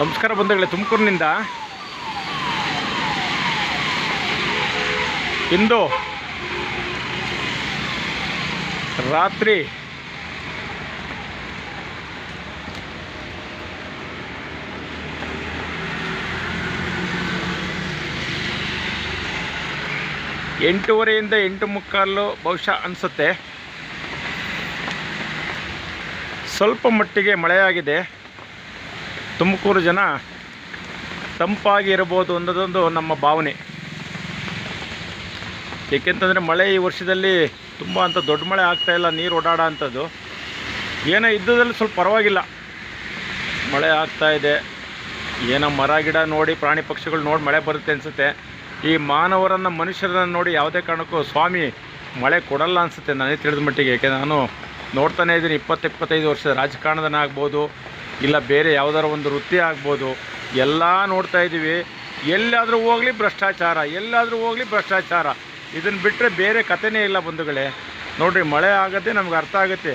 ನಮಸ್ಕಾರ ಬಂಧುಗಳೇ ತುಮಕೂರಿನಿಂದ. ಇಂದು ರಾತ್ರಿ ಎಂಟೂವರೆಯಿಂದ ಎಂಟು ಮುಕ್ಕಾಲು ಬಹುಶಃ ಅನಿಸುತ್ತೆ. ಸ್ವಲ್ಪ ಮಟ್ಟಿಗೆ ಮಳೆಯಾಗಿದೆ. ತುಮಕೂರು ಜನ ತಂಪಾಗಿ ಇರಬಹುದು ಅನ್ನೋದೊಂದು ನಮ್ಮ ಭಾವನೆ. ಏಕೆಂತಂದರೆ ಮಳೆ ಈ ವರ್ಷದಲ್ಲಿ ತುಂಬ ಅಂತ ದೊಡ್ಡ ಮಳೆ ಆಗ್ತಾ ಇಲ್ಲ, ನೀರು ಓಡಾಡ ಅಂಥದ್ದು. ಏನೋ ಇದ್ದದಲ್ಲಿ ಸ್ವಲ್ಪ ಪರವಾಗಿಲ್ಲ. ಮಳೆ ಆಗ್ತಾ ಇದೆ. ಏನೋ ಮರ, ಗಿಡ ನೋಡಿ, ಪ್ರಾಣಿ ಪಕ್ಷಿಗಳು ನೋಡಿ ಮಳೆ ಬರುತ್ತೆ ಅನಿಸುತ್ತೆ. ಈ ಮಾನವರನ್ನು, ಮನುಷ್ಯರನ್ನು ನೋಡಿ ಯಾವುದೇ ಕಾರಣಕ್ಕೂ ಸ್ವಾಮಿ, ಮಳೆ ಕೊಡಲ್ಲ ಅನಿಸುತ್ತೆ ನನಗೆ ತಿಳಿದ ಮಟ್ಟಿಗೆ. ಏಕೆ ನಾನು ನೋಡ್ತಾನೆ ಇದ್ದೀನಿ, ಇಪ್ಪತ್ತು ಇಪ್ಪತ್ತೈದು ವರ್ಷದ ರಾಜಕಾರಣದನ ಆಗ್ಬೋದು ಇಲ್ಲ ಬೇರೆ ಯಾವುದಾರ ಒಂದು ವೃತ್ತಿ ಆಗ್ಬೋದು, ಎಲ್ಲ ನೋಡ್ತಾ ಇದ್ದೀವಿ ಎಲ್ಲಾದರೂ ಹೋಗಲಿ ಭ್ರಷ್ಟಾಚಾರ ಎಲ್ಲಾದರೂ ಹೋಗಲಿ ಭ್ರಷ್ಟಾಚಾರ. ಇದನ್ನು ಬಿಟ್ಟರೆ ಬೇರೆ ಕಥೆನೇ ಇಲ್ಲ ಬಂಧುಗಳೇ. ನೋಡಿರಿ, ಮಳೆ ಆಗುತ್ತೆ ನಮ್ಗೆ ಅರ್ಥ ಆಗುತ್ತೆ.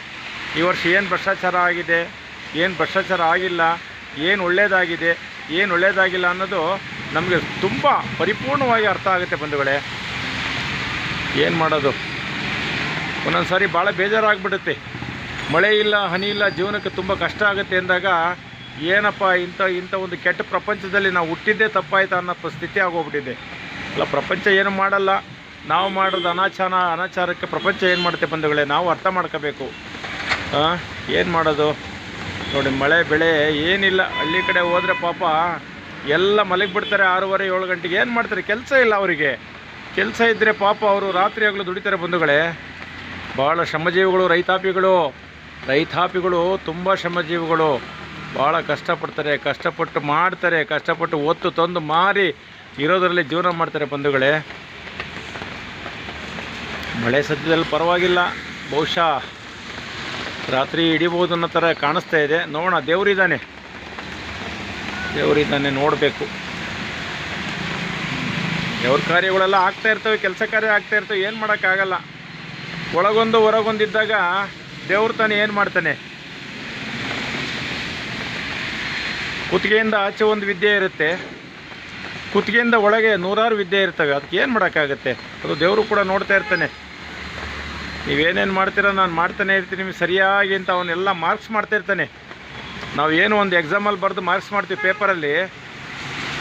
ಈ ವರ್ಷ ಏನು ಭ್ರಷ್ಟಾಚಾರ ಆಗಿದೆ, ಏನು ಭ್ರಷ್ಟಾಚಾರ ಆಗಿಲ್ಲ, ಏನು ಒಳ್ಳೆಯದಾಗಿದೆ ಏನು ಒಳ್ಳೆಯದಾಗಿಲ್ಲ ಅನ್ನೋದು ನಮಗೆ ತುಂಬ ಪರಿಪೂರ್ಣವಾಗಿ ಅರ್ಥ ಆಗುತ್ತೆ ಬಂಧುಗಳೇ. ಏನು ಮಾಡೋದು? ಒಂದೊಂದು ಸಾರಿ ಭಾಳ ಬೇಜಾರಾಗ್ಬಿಡುತ್ತೆ. ಮಳೆ ಇಲ್ಲ, ಹನಿ ಇಲ್ಲ, ಜೀವನಕ್ಕೆ ತುಂಬ ಕಷ್ಟ ಆಗುತ್ತೆ ಅಂದಾಗ ಏನಪ್ಪ ಇಂಥ ಇಂಥ ಒಂದು ಕೆಟ್ಟ ಪ್ರಪಂಚದಲ್ಲಿ ನಾವು ಹುಟ್ಟಿದ್ದೇ ತಪ್ಪಾಯ್ತಾ ಅನ್ನೋ ಸ್ಥಿತಿ ಆಗೋಗ್ಬಿಟ್ಟಿದೆ. ಅಲ್ಲ, ಪ್ರಪಂಚ ಏನು ಮಾಡಲ್ಲ. ನಾವು ಮಾಡೋದು ಅನಾಚಾರ, ಅನಾಚಾರಕ್ಕೆ ಪ್ರಪಂಚ ಏನು ಮಾಡುತ್ತೆ ಬಂಧುಗಳೇ, ನಾವು ಅರ್ಥ ಮಾಡ್ಕೋಬೇಕು. ಏನು ಮಾಡೋದು? ನೋಡಿ, ಮಳೆ, ಬೆಳೆ ಏನಿಲ್ಲ. ಹಳ್ಳಿ ಕಡೆ ಹೋದರೆ ಪಾಪ ಎಲ್ಲ ಮಲಗಿಬಿಡ್ತಾರೆ ಆರೂವರೆ, ಏಳು ಗಂಟೆಗೆ. ಏನು ಮಾಡ್ತಾರೆ? ಕೆಲಸ ಇಲ್ಲ ಅವರಿಗೆ. ಕೆಲಸ ಇದ್ದರೆ ಪಾಪ ಅವರು ರಾತ್ರಿ ಆಗಲೂ ದುಡಿತಾರೆ ಬಂಧುಗಳೇ. ಭಾಳ ಶ್ರಮಜೀವಿಗಳು, ರೈತಾಪಿಗಳು. ರೈತಾಪಿಗಳು ತುಂಬ ಶ್ರಮಜೀವಿಗಳು. ಭಾಳ ಕಷ್ಟಪಡ್ತಾರೆ, ಕಷ್ಟಪಟ್ಟು ಮಾಡ್ತಾರೆ, ಕಷ್ಟಪಟ್ಟು ಒತ್ತು ತಂದು ಮಾರಿ ಇರೋದರಲ್ಲಿ ಜೀವನ ಮಾಡ್ತಾರೆ ಬಂಧುಗಳೇ. ಮಳೆ ಸದ್ಯದಲ್ಲಿ ಪರವಾಗಿಲ್ಲ. ಬಹುಶಃ ರಾತ್ರಿ ಹಿಡಿಬೋದು ಅನ್ನೋ ಥರ ಕಾಣಿಸ್ತಾ ಇದೆ. ನೋಡೋಣ, ದೇವರಿದ್ದಾನೆ. ದೇವರಿದ್ದಾನೆ, ನೋಡಬೇಕು. ದೇವ್ರ ಕಾರ್ಯಗಳೆಲ್ಲ ಆಗ್ತಾ ಇರ್ತವೆ, ಕೆಲಸ ಕಾರ್ಯ ಆಗ್ತಾ ಇರ್ತವೆ, ಏನು ಮಾಡೋಕ್ಕಾಗಲ್ಲ. ಒಳಗೊಂದು ಹೊರಗೊಂದಿದ್ದಾಗ ದೇವ್ರು ತಾನೆ ಏನು ಮಾಡ್ತಾನೆ? ಕುತ್ತಿಗೆಯಿಂದ ಆಚೆ ಒಂದು ವಿದ್ಯೆ ಇರುತ್ತೆ. ಕುತ್ತಿಗೆಯಿಂದ ಒಳಗೆ ನೂರಾರು ವಿದ್ಯೆ ಇರ್ತವೆ. ಅದಕ್ಕೆ ಏನು ಮಾಡೋಕ್ಕಾಗತ್ತೆ? ಅದು ದೇವರು ಕೂಡ ನೋಡ್ತಾ ಇರ್ತಾನೆ. ನೀವೇನೇನು ಮಾಡ್ತೀರೋ? ನಾನು ಮಾಡ್ತಾನೆ ಇರ್ತೀನಿ. ನಿಮಗೆ ಸರಿಯಾಗಿ ಅಂತ ಅವನ್ನೆಲ್ಲ ಮಾರ್ಕ್ಸ್ ಮಾಡ್ತಾ ಇರ್ತಾನೆ. ನಾವು ಏನು ಒಂದು ಎಕ್ಸಾಮಲ್ಲಿ ಬರೆದು ಮಾರ್ಕ್ಸ್ ಮಾಡ್ತೀವಿ ಪೇಪರಲ್ಲಿ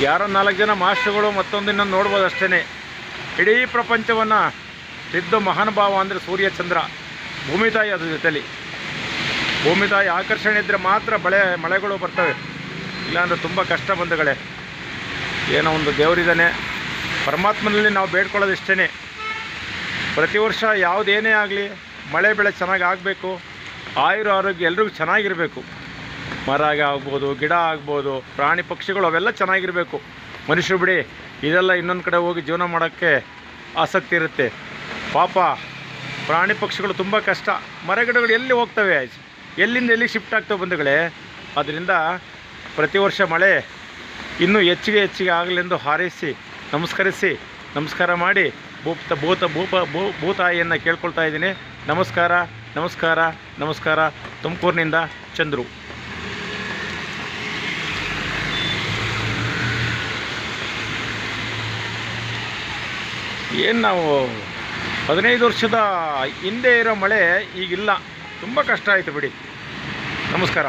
ಯಾರೋ ನಾಲ್ಕು ಜನ ಮಾಸ್ಟರ್ಗಳು ಮತ್ತೊಂದು ಇನ್ನೊಂದು ನೋಡ್ಬೋದು ಅಷ್ಟೇ ಇಡೀ ಪ್ರಪಂಚವನ್ನು ತಿದ್ದು ಮಹಾನುಭಾವ ಅಂದರೆ ಸೂರ್ಯ ಚಂದ್ರ ಭೂಮಿ ತಾಯಿ ಅದ್ರ ಜೊತೆಲಿ. ಭೂಮಿ ತಾಯಿ ಆಕರ್ಷಣೆ ಇದ್ದರೆ ಮಾತ್ರ ಬಳೆ ಮಳೆಗಳು ಬರ್ತವೆ. ಇಲ್ಲಾಂದರೆ ತುಂಬ ಕಷ್ಟ ಬಂಧುಗಳೇ. ಏನೋ ಒಂದು ದೇವರಿದ್ದಾನೆ ಪರಮಾತ್ಮನಲ್ಲಿ ನಾವು ಬೇಡ್ಕೊಳ್ಳೋದು ಇಷ್ಟೇ ಪ್ರತಿ ವರ್ಷ ಯಾವುದೇನೇ ಆಗಲಿ ಮಳೆ ಬೆಳೆ ಚೆನ್ನಾಗಿ ಆಗಬೇಕು. ಆಯುರ ಆರೋಗ್ಯ ಎಲ್ರಿಗೂ ಚೆನ್ನಾಗಿರಬೇಕು. ಮರ ಆಗ್ಬೋದು, ಗಿಡ ಆಗ್ಬೋದು, ಪ್ರಾಣಿ ಪಕ್ಷಿಗಳು ಅವೆಲ್ಲ ಚೆನ್ನಾಗಿರಬೇಕು. ಮನುಷ್ಯರು ಬಿಡಿ, ಇದೆಲ್ಲ ಇನ್ನೊಂದು ಕಡೆ ಹೋಗಿ ಜೀವನ ಮಾಡೋಕ್ಕೆ ಆಸಕ್ತಿ ಇರುತ್ತೆ. ಪಾಪ ಪ್ರಾಣಿ ಪಕ್ಷಿಗಳು ತುಂಬ ಕಷ್ಟ. ಮರಗಿಡಗಳು ಎಲ್ಲಿ ಹೋಗ್ತವೆ? ಎಲ್ಲಿಂದ ಎಲ್ಲಿ ಶಿಫ್ಟ್ ಆಗ್ತವೆ ಬಂಧುಗಳೇ? ಅದರಿಂದ ಪ್ರತಿ ವರ್ಷ ಮಳೆ ಇನ್ನೂ ಹೆಚ್ಚಿಗೆ ಹೆಚ್ಚಿಗೆ ಆಗಲೆಂದು ಹಾರೈಸಿ, ನಮಸ್ಕರಿಸಿ, ನಮಸ್ಕಾರ ಮಾಡಿ ಭೂತ ಭೂತ ಭೂಪ ಭೂ ಭೂತಾಯಿಯನ್ನು ಕೇಳ್ಕೊಳ್ತಾ ಇದ್ದೀನಿ. ನಮಸ್ಕಾರ ನಮಸ್ಕಾರ ನಮಸ್ಕಾರ. ತುಮಕೂರಿನಿಂದ ಚಂದ್ರು. ಏನು ನಾವು ಹದಿನೈದು ವರ್ಷದ ಹಿಂದೆ ಇರೋ ಮಳೆ ಈಗಿಲ್ಲ. ತುಂಬ ಕಷ್ಟ ಆಯಿತು ಬಿಡಿ. ನಮಸ್ಕಾರ.